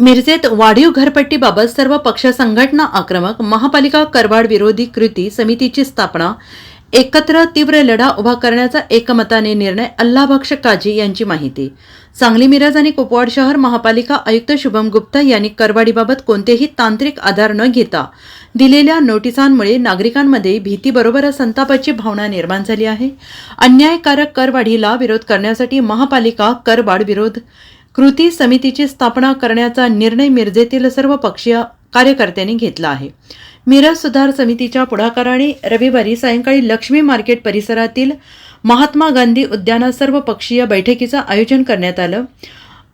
मिरजेत वाढीव घरपट्टीबाबत सर्व पक्ष संघटना आक्रमक महापालिका करवाढ विरोधी कृती समितीची स्थापना एकत्र तीव्र लढा उभा करण्याचा एकमताने निर्णय अल्लाबक्ष काजी यांची माहिती. सांगली मिरज आणि कुपवाड शहर महापालिका आयुक्त शुभम गुप्ता यांनी करवाढीबाबत कोणतेही तांत्रिक आधार न घेता दिलेल्या नोटिसांमुळे नागरिकांमध्ये भीतीबरोबरच संतापाची भावना निर्माण झाली आहे. अन्यायकारक करवाढीला विरोध करण्यासाठी महापालिका करवाढ विरोध कृती समितीची स्थापना करण्याचा निर्णय मिरजेतील सर्व पक्षीय कार्यकर्त्यांनी घेतला आहे. मिरज सुधार समितीच्या पुढाकाराने रविवारी सायंकाळी लक्ष्मी मार्केट परिसरातील महात्मा गांधी उद्यानात सर्व पक्षीय बैठकीचं आयोजन करण्यात आलं.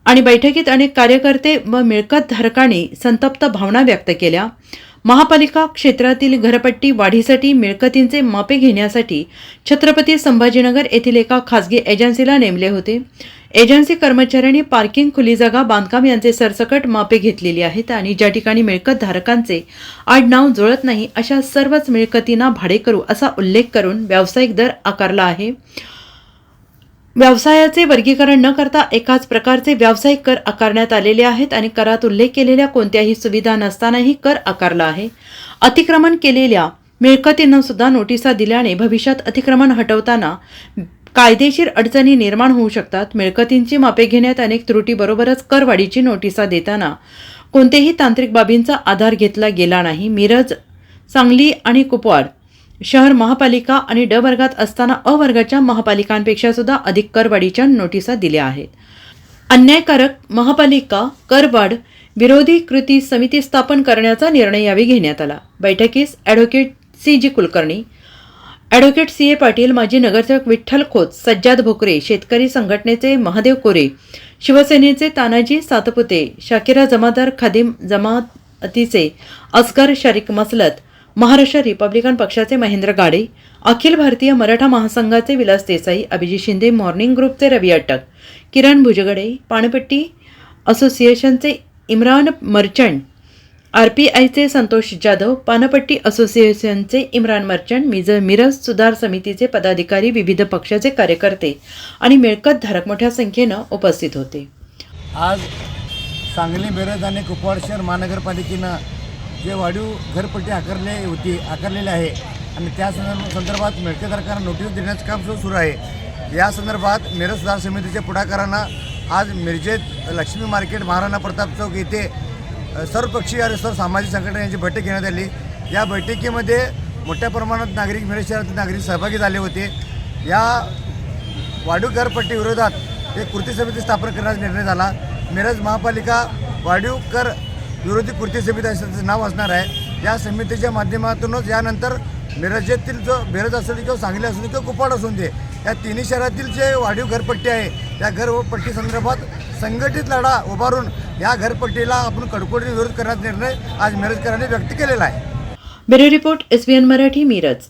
आणि बैठकीत अनेक कार्यकर्ते व मिळकत धारकांनी संतप्त भावना व्यक्त केल्या. महापालिका क्षेत्रातील घरपट्टी वाढीसाठी मिळकतींचे मापे घेण्यासाठी छत्रपती संभाजीनगर येथील एका खासगी एजन्सीला नेमले होते. एजन्सी कर्मचाऱ्यांनी पार्किंग खुली जागा बांधकाम यांचे सरसकट मापे घेतलेली आहेत आणि ज्या ठिकाणी मिळकत धारकांचे आडनाव जुळत नाही अशा सर्वच मिळकतींना भाडे करू असा उल्लेख करून व्यावसायिक दर आकारला आहे. व्यवसायाचे वर्गीकरण न करता एकाच प्रकारचे व्यावसायिक कर आकारण्यात आलेले आहेत आणि करात उल्लेख केलेल्या कोणत्याही सुविधा नसतानाही कर आकारला आहे. अतिक्रमण केलेल्या मिळकतींना सुद्धा नोटिसा दिल्याने भविष्यात अतिक्रमण हटवताना कायदेशीर अडचणी निर्माण होऊ शकतात. मिळकतींची मापे घेण्यात अनेक त्रुटीबरोबरच करवाढीची नोटिसा देताना कोणतेही तांत्रिक बाबींचा आधार घेतला गेला नाही. मिरज सांगली आणि कुपवाड शहर महापालिका आणि ड वर्गात असताना अ वर्गाच्या महापालिकांपेक्षा सुद्धा अधिक करवाढीच्या नोटिसा दिल्या आहेत. अन्यायकारक महापालिका करवाढ विरोधी कृती समिती स्थापन करण्याचा निर्णय यावेळी घेण्यात आला. बैठकीस advocate C G Kulkarni advocate C A Patil माजी नगरसेवक विठ्ठल खोत सज्जाद भोकरे शेतकरी संघटनेचे महादेव कोरे शिवसेनेचे तानाजी सातपुते शाकिरा जमादार खादिम जमातीचे असगर शरीक मसलत महाराष्ट्र रिपब्लिकन पक्षाचे महेंद्र गाडे अखिल भारतीय मराठा महासंघाचे विलास देसाई अभिजित शिंदे मॉर्निंग ग्रुपचे रवी अटक किरण भुजगडे पाणपट्टी असोसिएशनचे इम्रान मर्चंट आर पी आयचे संतोष जाधव पानपट्टी असोसिएशनचे इम्रान मर्चंट मिज मिरज सुधार समितीचे पदाधिकारी विविध पक्षाचे कार्यकर्ते आणि मिळकत धारक मोठ्या संख्येनं उपस्थित होते. आज सांगली मिरज आणि कुपवाड शहर महानगरपालिकेनं जे वाढीव घरपट्टी आकारले होती आकारलेली आहे आणि त्या संदर्भ संदर्भात मिळकतधारकांना नोटीस देण्याचं काम सुरू सुरू आहे. या संदर्भात मिरज सुधार समितीच्या पुढाकारानं आज मिरजेत लक्ष्मी मार्केट महाराणा प्रताप चौक येथे सर्वपक्षीय आणि सर्व सामाजिक संघटना यांची बैठक घेण्यात आली. या बैठकीमध्ये मोठ्या प्रमाणात नागरिक मिरज शहरातील नागरिक सहभागी झाले होते. या वाढीव करपट्टी विरोधात एक कृती समिती स्थापन करण्याचा निर्णय झाला. मिरज महापालिका वाढीव कर विरोधी कृती समिती असं नाव असणार आहे. या समितीच्या माध्यमातूनच यानंतर मिरजेतील जो मिरज असू दे किंवा सांगली असू दे किंवा कुपाड असून दे या तिन्ही शहरातील जे वाढीव घरपट्टी आहे या घरपट्टी संदर्भात संघटित लढा उभारून या घरपट्टीला आपण कडकोडीने विरोध करण्याचा निर्णय आज मिरजकरांनी व्यक्त केलेला आहे. Bureau report S Marathi Miraj.